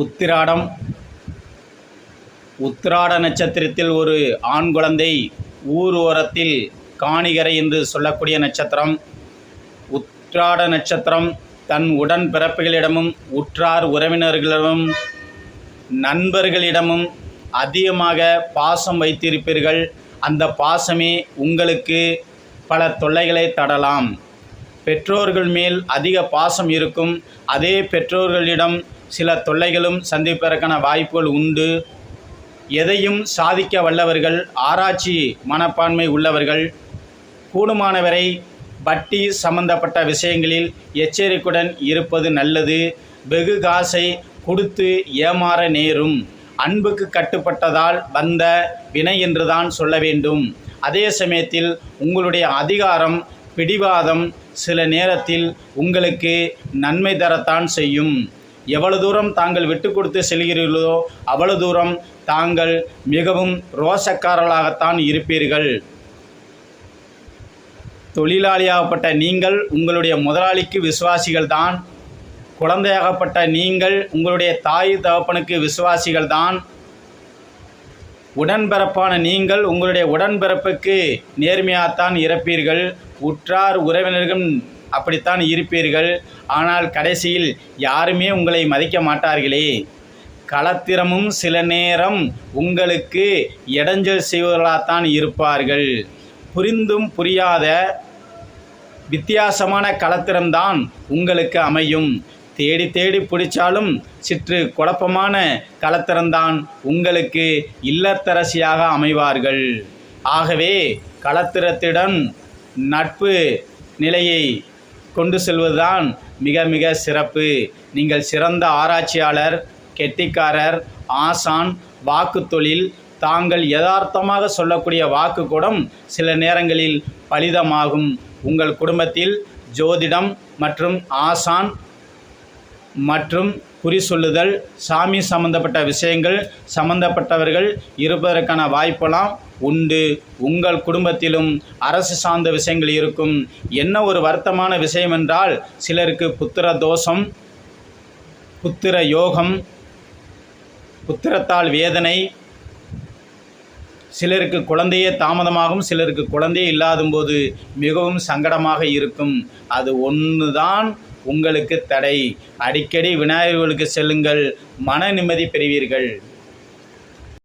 உத்திராடம். உத்திராட நட்சத்திரத்தில் ஒரு ஆண் குழந்தை ஊர் ஓரத்தில் காணிகரை என்று சொல்லக்கூடிய நட்சத்திரம். உத்திராட நட்சத்திரம் தன் உடன் பிறப்புகளிடமும் உற்றார் உறவினர்களிடமும் நண்பர்களிடமும் அதிகமாக பாசம் வைத்திருப்பீர்கள். அந்த பாசமே உங்களுக்கு பல தொல்லைகளை தடலாம் பெற்றோர்கள் மேல் அதிக பாசம் இருக்கும். அதே பெற்றோர்களிடம் சில தொல்லைகளும் சந்திப்பதற்கான வாய்ப்புகள் உண்டு. எதையும் சாதிக்க வல்லவர்கள் ஆராய்ச்சி மனப்பான்மை உள்ளவர்கள் கூடுமானவரை வட்டி சம்பந்தப்பட்ட விஷயங்களில் எச்சரிக்கையுடன் இருப்பது நல்லது. வெகு காசை கொடுத்து ஏமாற நேரும். அன்புக்கு கட்டுப்பட்டதால் வந்த வினை என்றுதான் சொல்ல வேண்டும். அதே சமயத்தில் உங்களுடைய அதிகாரம் பிடிவாதம் சில நேரத்தில் உங்களுக்கு நன்மை தரத்தான் செய்யும். எவ்வளவு தூரம் தாங்கள் விட்டு கொடுத்து செல்கிறீர்களோ அவ்வளவு தூரம் தாங்கள் மிகவும் ரோசக்காரர்களாகத்தான் இருப்பீர்கள். தொழிலாளியாகப்பட்ட நீங்கள் உங்களுடைய முதலாளிக்கு விசுவாசிகள் தான் குழந்தையாகப்பட்ட நீங்கள் உங்களுடைய தாய் தகப்பனுக்கு விசுவாசிகள் தான் உடன்பிறப்பான நீங்கள் உங்களுடைய உடன்பிறப்புக்கு நேர்மையாகத்தான் இருப்பீர்கள். உற்றார் உறவினர்கள் அப்படித்தான் இருப்பீர்கள். ஆனால் கடைசியில் யாருமே உங்களை மதிக்க மாட்டார்களே. களத்திரமும் சில நேரம் உங்களுக்கு இடைஞ்சல் செய்வர்களாகத்தான் இருப்பார்கள். புரிந்தும் புரியாத வித்தியாசமான களத்திரம்தான் உங்களுக்கு அமையும். தேடி தேடி பிடிச்சாலும் சிற்று குழப்பமான களத்திரம்தான் உங்களுக்கு இல்லத்தரசியாக அமைவார்கள். ஆகவே களத்திரத்துடன் நட்பு நிலையை கொண்டு செல்வதுதான் மிக மிக சிறப்பு. நீங்கள் சிறந்த ஆராய்ச்சியாளர் கெட்டிக்காரர் ஆசான் வாக்கு தொழில் தாங்கள் யதார்த்தமாக சொல்லக்கூடிய வாக்கு கூடம் சில நேரங்களில் பலிதமாகும். உங்கள் குடும்பத்தில் ஜோதிடம் மற்றும் ஆசான் மற்றும் குறி சொல்லுதல் சாமி சம்பந்தப்பட்ட விஷயங்கள் சம்பந்தப்பட்டவர்கள் இருப்பதற்கான வாய்ப்பெல்லாம் உண்டு. உங்கள் குடும்பத்திலும் அரசு சார்ந்த விஷயங்கள் இருக்கும். என்ன ஒரு வருத்தமான விஷயம் என்றால் சிலருக்கு புத்திர தோஷம் புத்திர யோகம் புத்திரத்தால் வேதனை சிலருக்கு குழந்தையே தாமதமாகும் சிலருக்கு குழந்தையே இல்லாதும்போது மிகவும் சங்கடமாக இருக்கும். அது ஒன்று தான் உங்களுக்கு தடை. அடிக்கடி விநாயகர்களுக்கு செல்லுங்கள். மன நிம்மதி பெறுவீர்கள்.